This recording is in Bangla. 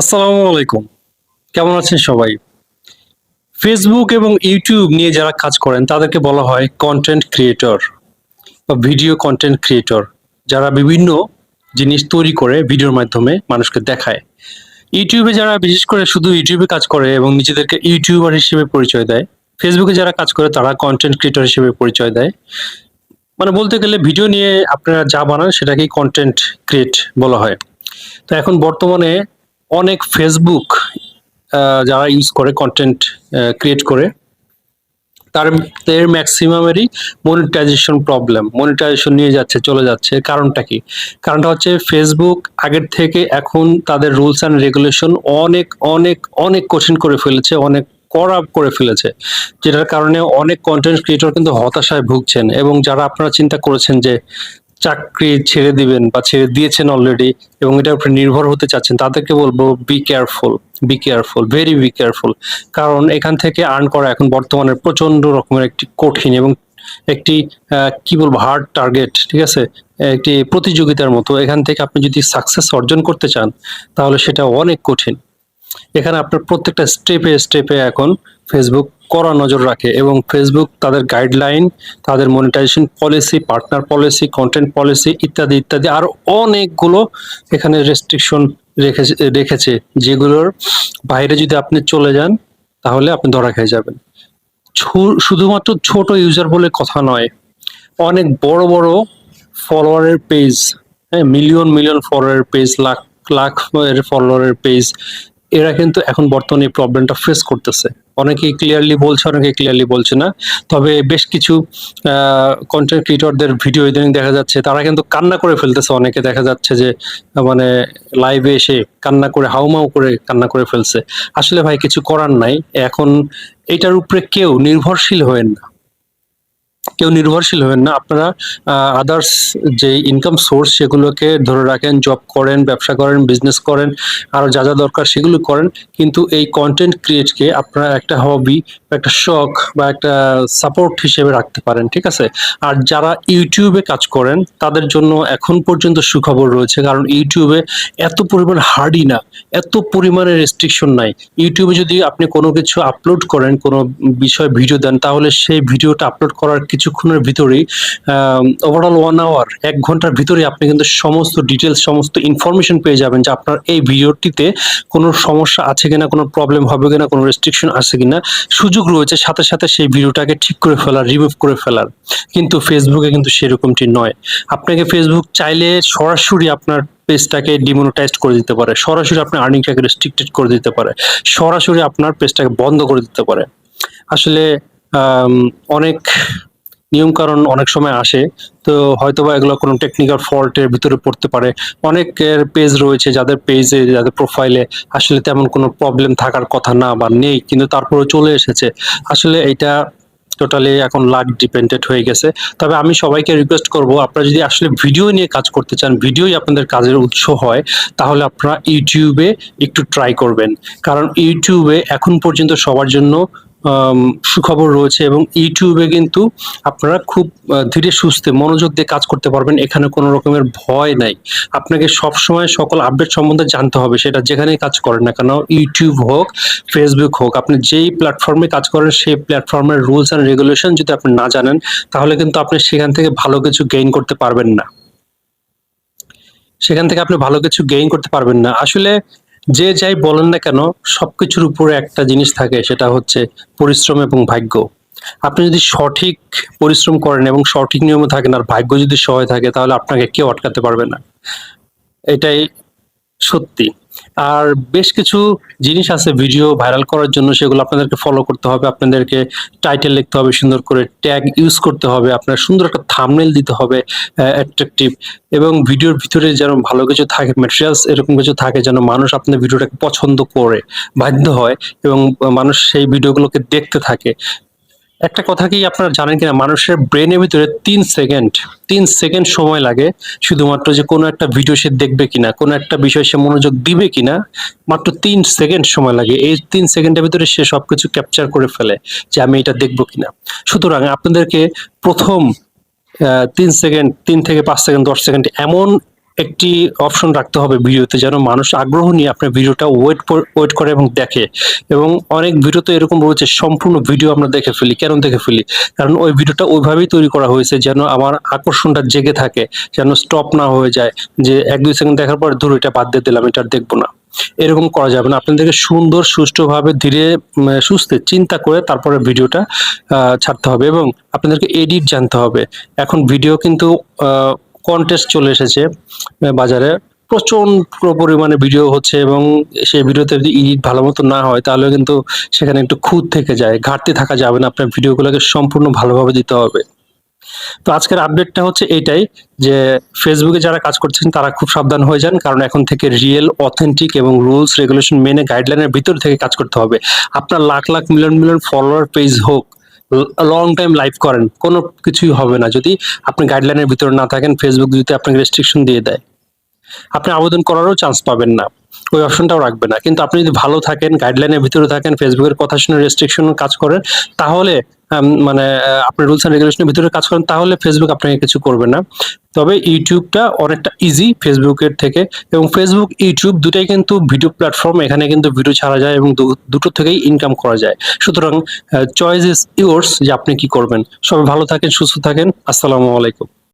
আসসালামু আলাইকুম। কেমন আছেন সবাই? ফেসবুক এবং ইউটিউব নিয়ে যারা কাজ করেন, তাদেরকে বলা হয় কন্টেন্ট ক্রিয়েটর বা ভিডিও কন্টেন্ট ক্রিয়েটর যারা বিভিন্ন জিনিস তৈরি করে ভিডিওর মাধ্যমে মানুষকে দেখায়। ইউটিউবে যারা বিশেষ করে শুধু ইউটিউবে কাজ করে এবং নিজেদেরকে ইউটিউবার হিসেবে পরিচয় দেয় ফেসবুকে যারা কাজ করে, তারা কন্টেন্ট ক্রিয়েটর হিসেবে পরিচয় দেয়। মানে বলতে গেলে ভিডিও নিয়ে আপনারা যা বানান, সেটাকেই কন্টেন্ট ক্রিয়েট বলা হয়। তো এখন বর্তমানে অনেক ফেসবুক যারা ইউজ করে কন্টেন্ট ক্রিয়েট করে, তার ম্যাক্সিমামেরই মনিটাইজেশন প্রবলেম মনিটাইজেশন নিয়ে যাচ্ছে, চলে যাচ্ছে। কারণটা কি? কারণটা হচ্ছে ফেসবুক আগের থেকে এখন তাদের রুলস অ্যান্ড রেগুলেশন অনেক অনেক অনেক কঠিন করে ফেলেছে, অনেক কড়া করে ফেলেছে, যেটার কারণে অনেক কন্টেন্ট ক্রিয়েটর কিন্তু হতাশায় ভুগছেন। এবং যারা আপনারা চিন্তা করেছেন যে চাকরি ছেড়ে দিবেন বা ছেড়ে দিয়েছেন অলরেডি এবং এটার উপরে নির্ভর হতে চাচ্ছেন, তাদেরকে বলব be careful be careful very be careful কারণ এখান থেকে আর্ন করা এখন বর্তমানে প্রচণ্ড রকমের একটি কঠিন এবং একটি কি বলব হার্ড টার্গেট ঠিক আছে? একটি প্রতিযোগিতার মতো। এখান থেকে আপনি যদি সাকসেস অর্জন করতে চান, তাহলে সেটা অনেক কঠিন। এখানে আপনার প্রত্যেকটা স্টেপে স্টেপে এখন ফেসবুক কড়া নজর রাখে এবং ফেসবুক তাদের গাইডলাইন তাদের monetization policy partner policy content policy ইত্যাদি ইত্যাদি আরও অনেকগুলো এখানে রেস্ট্রিকশন রেখেছে রেখেছে যেগুলোর বাইরে যদি আপনি চলে যান তাহলে আপনি ধরা খেয়ে যাবেন। শুধুমাত্র ছোট ইউজার বলে কথা নয়, অনেক বড় বড় ফলোয়ারের পেজ হ্যাঁ মিলিয়ন মিলিয়ন ফলোয়ারের পেজ লাখ লাখ ফলোয়ারের পেজ এরা কিন্তু এখন বর্তমানে এই প্রবলেমটা ফেস করতেছে। অনেকেই ক্লিয়ারলি বলছে অনেকে ক্লিয়ারলি বলছে না। তবে বেশ কিছু কন্টেন্ট ক্রিয়েটরদের ভিডিও ইদানিং দেখা যাচ্ছে, তারা কিন্তু কান্না করে ফেলতেছে অনেকে। দেখা যাচ্ছে যে মানে লাইভে এসে কান্না করে, হাউমাউ করে কান্না করে ফেলছে। আসলে ভাই, কিছু করার নাই। এখন এটার উপরে কেউ নির্ভরশীল হয়েন না। কেউ নির্ভরশীল হবেন না। আপনারা আদার্স যে ইনকাম সোর্স সেগুলোকে ধরে রাখেন জব করেন, ব্যবসা করেন বিজনেস করেন, আরও যা যা দরকার সেগুলো করেন। কিন্তু এই কন্টেন্ট ক্রিয়েটকে আপনারা একটা হবি একটা শখ বা একটা সাপোর্ট হিসেবে রাখতে পারেন, ঠিক আছে? আর যারা ইউটিউবে কাজ করেন, তাদের জন্য এখন পর্যন্ত সুখবর রয়েছে। কারণ ইউটিউবে এত পরিমাণ হার্ডই না, এত পরিমাণে রেস্ট্রিকশন নাই। ইউটিউবে যদি আপনি কোনো কিছু আপলোড করেন, কোনো বিষয় ভিডিও দেন, তাহলে সেই ভিডিওটা আপলোড করার কিছুক্ষণের ভিতরেই ওভারঅল ওয়ান আওয়ার এক ঘণ্টার ভিতরে আপনি কিন্তু সমস্ত ডিটেলস সমস্ত ইনফরমেশন পেয়ে যাবেন যে আপনার এই ভিডিওটিতে কোনো সমস্যা আছে কিনা, কোনো প্রবলেম হবে কিনা, কোনো রেস্ট্রিকশন আছে কিনা। সুযোগ রয়েছে, সাথে সাথে সেই ভিডিওটাকে ঠিক করে ফেলার রিমুভ করে ফেলার। কিন্তু ফেসবুকে কিন্তু সেরকমটি নয়। আপনাকে ফেসবুক চাইলে সরাসরি আপনার পেজটাকে ডিমোনেটাইজ করে দিতে পারে। সরাসরি আপনার আর্নিংটাকে রেস্ট্রিক্টেড করে দিতে পারে। সরাসরি আপনার পেজটাকে বন্ধ করে দিতে পারে। আসলে অনেক নিয়ম কারণ অনেক সময় আসে। তো হয়তো বা এগুলো কোনো টেকনিক্যাল ফল্টের ভিতরে পড়তে পারে। অনেকের পেজ রয়েছে যাদের পেজে যাদের প্রোফাইলে আসলে তেমন কোনো প্রবলেম থাকার কথা না বা নেই, কিন্তু তারপরে চলে এসেছে। আসলে এটা টোটালি এখন লাক ডিপেন্ডেড হয়ে গেছে। তবে আমি সবাইকে রিকোয়েস্ট করব, আপনারা যদি আসলে ভিডিও নিয়ে কাজ করতে চান ভিডিওই আপনাদের কাজের উৎস হয়, তাহলে আপনারা ইউটিউবে একটু ট্রাই করবেন। কারণ ইউটিউবে এখন পর্যন্ত সবার জন্য সুখবর রয়েছে এবং ইউটিউবে কিন্তু আপনারা খুব ধীরে সুস্থে মনোযোগ দিয়ে কাজ করতে পারবেন, এখানে কোনো রকমের ভয় নাই। আপনাকে সবসময় সকল আপডেট সম্বন্ধে জানতে হবে, সেটা যেখানেই কাজ করেন না কেন, ইউটিউব হোক ফেসবুক হোক, আপনি যেই প্ল্যাটফর্মে কাজ করেন, সেই প্ল্যাটফর্মের রুলস অ্যান্ড রেগুলেশন যদি আপনি না জানেন, তাহলে কিন্তু আপনি সেখান থেকে ভালো কিছু গেইন করতে পারবেন না। সেখান থেকে আপনি ভালো কিছু গেইন করতে পারবেন না। আসলে যে যাই বলেন না কেন, সবকিছুর উপরে একটা জিনিস থাকে, সেটা হচ্ছে পরিশ্রম এবং ভাগ্য। আপনি যদি সঠিক পরিশ্রম করেন এবং সঠিক নিয়মে থাকেন, আর ভাগ্য যদি সহায় থাকে, তাহলে আপনাকে কেউ আটকাতে পারবে না। এটাই সত্যি। আর বেশ কিছু জিনিস আছে ভিডিও ভাইরাল করার জন্য, সেগুলো আপনাদেরকে ফলো করতে হবে। আপনাদেরকে টাইটেল লিখতে হবে, সুন্দর করে ট্যাগ ইউজ করতে হবে, আপনার সুন্দর একটা থামনেল দিতে হবে অ্যাট্রাকটিভ এবং ভিডিওর ভিতরে যেন ভালো কিছু থাকে ম্যাটেরিয়ালস এরকম কিছু থাকে, যেন মানুষ আপনার ভিডিওটাকে পছন্দ করে, বাধ্য হয় এবং মানুষ সেই ভিডিওগুলোকে দেখতে থাকে। একটা কথা কি আপনারা জানেন কিনা? মানুষের ব্রেনের ভিতরে তিন সেকেন্ড তিন সেকেন্ড সময় লাগে শুধুমাত্র যে কোনো একটা ভিডিও সে দেখবে কিনা, কোনো একটা বিষয় সে মনোযোগ দিবে কিনা, মাত্র তিন সেকেন্ড সময় লাগে। এই তিন সেকেন্ডের ভিতরে সে সব কিছু ক্যাপচার করে ফেলে যে আমি এটা দেখব কিনা। সুতরাং আপনাদেরকে প্রথম তিন সেকেন্ড তিন থেকে পাঁচ সেকেন্ড দশ সেকেন্ড এমন একটি অপশন রাখতে হবে ভিডিওতে যেন মানুষ আগ্রহ নিয়ে আপনার ভিডিওটা ওয়েট ওয়েট করে এবং দেখে। এবং অনেক ভিডিও তো এরকম রয়েছে সম্পূর্ণ ভিডিও আমরা দেখে ফেলি। কেন দেখে ফেলি? কারণ ওই ভিডিওটা ওইভাবেই তৈরি করা হয়েছে যেন আমার আকর্ষণটা জেগে থাকে, যেন স্টপ না হয়ে যায়। যে এক দুই সেকেন্ড দেখার পর, ধরো, এটা বাদ দিয়ে দিলাম, এটা দেখব না। এরকম করা যাবে না। আপনাদেরকে সুন্দর, সুষ্ঠুভাবে ধীরে সুস্থে চিন্তা করে তারপরে ভিডিওটা ছাড়তে হবে। এবং আপনাদেরকে এডিট জানতে হবে। এখন ভিডিও কিন্তু কন্টেস্ট চলে এসেছে বাজারে। প্রচণ্ড পরিমাণে ভিডিও হচ্ছে এবং সেই ভিডিওতে যদি ইডিট ভালো মতো না হয় তাহলে কিন্তু সেখানে একটু খুঁত থেকে যায়, ঘাটতি থাকা যাবে না, আপনার ভিডিওগুলোকে সম্পূর্ণ ভালোভাবে দিতে হবে। তো আজকের আপডেটটা হচ্ছে এটাই, যে ফেসবুকে যারা কাজ করছেন, তারা খুব সাবধান হয়ে যান, কারণ এখন থেকে রিয়েল অথেন্টিক এবং রুলস রেগুলেশন মেনে গাইডলাইনের ভিতর থেকে কাজ করতে হবে। আপনার lakh lakh million million follower page হোক লং টাইম লাইভ করেন, কোনো কিছুই হবে না। যদি আপনি গাইডলাইনের ভিতরে না থাকেন ফেসবুক যদি আপনাকে রেস্ট্রিকশন দিয়ে দেয়, আপনি আবেদন করারও চান্স পাবেন না। ওই অপশনটাও রাখবে না। কিন্তু আপনি যদি ভালো থাকেন গাইডলাইনের ভিতরে থাকেন ফেসবুকের কথা শুনে রেস্ট্রিকশন কাজ করেন তাহলে মানে আপনি রুলস এন্ড রেগুলেশনের ভিতরে কাজ করেন, তাহলে ফেসবুক আপনাকে কিছু করবে না। তবে ইউটিউবটা অনেকটা ইজি ফেসবুকের থেকে এবং ফেসবুক ইউটিউব দুটাই কিন্তু ভিডিও প্ল্যাটফর্ম এখানে কিন্তু ভিডিও ছাড়া যায় এবং দুটো থেকেই ইনকাম করা যায়। সুতরাং চয়েস ইজ ইয়োর্স যে আপনি কি করবেন। সবাই ভালো থাকেন, সুস্থ থাকেন। আসসালামু আলাইকুম।